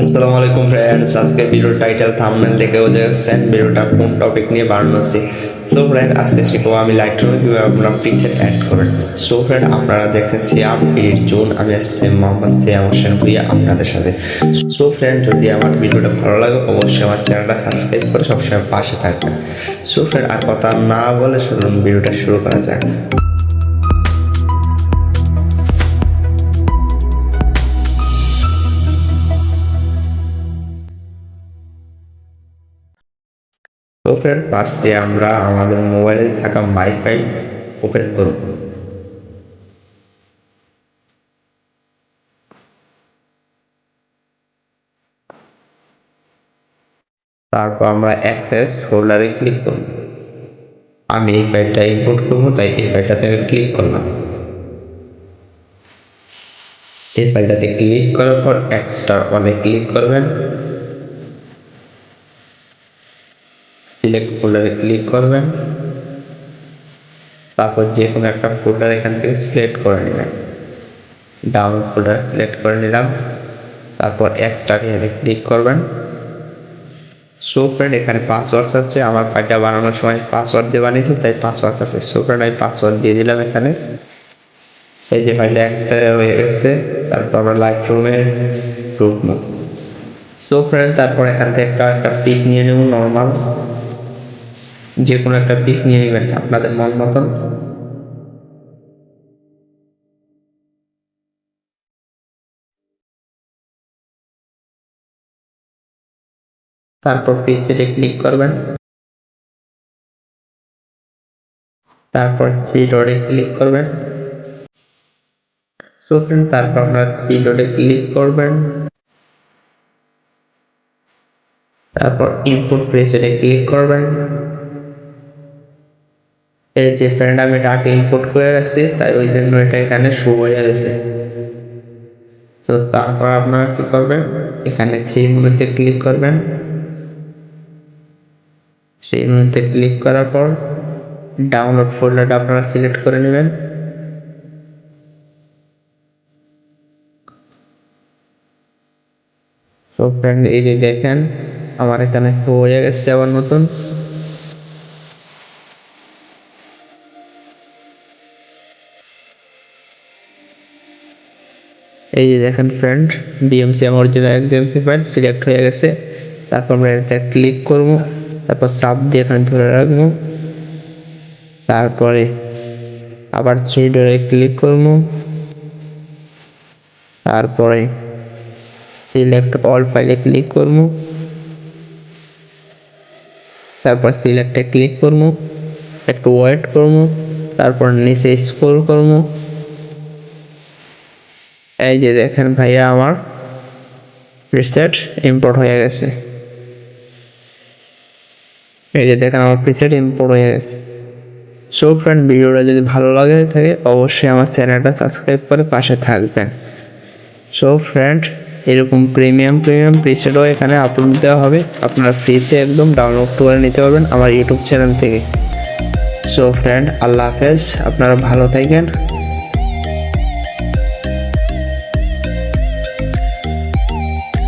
আসসালামু আলাইকুম ফ্রেন্ডস আজকে ভিডিওর টাইটেল থাম্বনেল দেখে বোঝা যাচ্ছেন ভিডিওটা কোন টপিক নিয়ে বানানো হচ্ছে। তো ফ্রেন্ড আজকে শিখব আমি লাইট রুমে কীভাবে আপনারা পিকচার অ্যাড করেন সো ফ্রেন্ড আপনারা দেখছেন সিয়াম পিরিয়ড জুন আমি আসছি মোহাম্মদ সিয়াম হোসেন ভুইয়া, আপনাদের সাথে। সো ফ্রেন্ড যদি আমার ভিডিওটা ভালো লাগে, অবশ্যই আমার চ্যানেলটা সাবস্ক্রাইব করে সবসময় পাশে থাকবেন। সো ফ্রেন্ড আর কথা না বলে শুনুন ভিডিওটা শুরু করা যাক। ফ্রেন্ড ফার্স্টে আমরা আমাদের মোবাইলে থাকা ওয়াইফাই ওপেন করব। তারপর আমরা অ্যাক্সেস ফোল্ডারে ক্লিক করব। আমি এই ফাইলটা ইম্পোর্ট করব, তাই এই ফাইলটাতে ক্লিক করলাম। এই ফাইলটাতে ক্লিক করার পর এক্সট্রা অনে ক্লিক করবেন। সিলেক্ট ফোল্ডারে ক্লিক করবেন। তারপর যে কোনো একটা ফোল্ডার এখান থেকে সিলেক্ট করে নেবেন। ডাউনলোড ফোল্ডার সিলেক্ট করে নিলাম। তারপর এক্সট্রা এখানে ক্লিক করবেন। সো ফ্রেন্ড এখানে পাসওয়ার্ড আছে। আমার ফাইলটা বানানোর সময় পাসওয়ার্ড দিয়ে বানিয়েছি, তাই পাসওয়ার্ড আছে। সো ফ্রেন্ড আমি পাসওয়ার্ড দিয়ে দিলাম এখানে। এই যে ফাইলটা এক্সট্রা হয়ে গেছে। তারপর আমরা লাইট রুমে ঢুকবো সো ফ্রেন্ড তারপর এখান থেকে একটা একটা পিক নিয়ে নেব নর্মাল যে কোনো একটা পিক নিয়ে নেবেন, আপনাদের মন মতন। তারপর পিসিতে ক্লিক করবেন। তারপর থ্রি ডটে ক্লিক করবেন। সো ফ্রেন্ড তারপর আপনারা থ্রি ডটে ক্লিক করবেন। তারপর ইনপুট প্রেসেটে ক্লিক করবেন। এই যে ফ্রেন্ড আমি ডাকে ইনপুট করে রাখছি, তাই ওই জন্য এটা এখানে শো হয়ে গেছে। তো তারপর আপনারা কি করবেন? এখানে থ্রি ক্লিক করবেন। মেনুতে ক্লিক করার পর ডাউনলোড ফোল্ডারটা আপনারা সিলেক্ট করে নেবেন। তো ফ্রেন্ড এই যে দেখেন, আমার এখানে হয়ে গেছে আবার নতুন। এই যে দেখেন ফ্রেন্ড ডিএমসি আমার অরিজিনাল ডিএমসি ফাইল সিলেক্ট হয়ে গেছে। তারপর আমরা এটাতে ক্লিক করব, তারপর সাব দিয়ে এখানে ধরে রাখব। তারপরে আবার থ্রি ক্লিক করব। তারপরে সিলেক্ট অল ফাইলে ক্লিক করব। তারপর সিলেক্টে ক্লিক করব। একটু ওয়েট করব। তারপর নিচে স্ক্রল করব। এই যে দেখেন ভাইয়া আমার প্রিসেট ইম্পোর্ট হয়ে গেছে। এই যে দেখেন আমার প্রিসেট ইম্পোর্ট হয়ে গেছে। সো ফ্রেন্ড ভিডিওটা যদি ভালো লাগে থাকে, অবশ্যই আমার চ্যানেলটা সাবস্ক্রাইব করে পাশে থাকবেন। সো ফ্রেন্ড এরকম প্রিমিয়াম প্রিমিয়াম প্রিসেটও এখানে আপলোড দেওয়া হবে। আপনারা ফ্রিতে একদম ডাউনলোড করে নিতে পারবেন আমার ইউটিউব চ্যানেল থেকে। সো ফ্রেন্ড আল্লাহ হাফেজ। আপনারা ভালো থাকেন।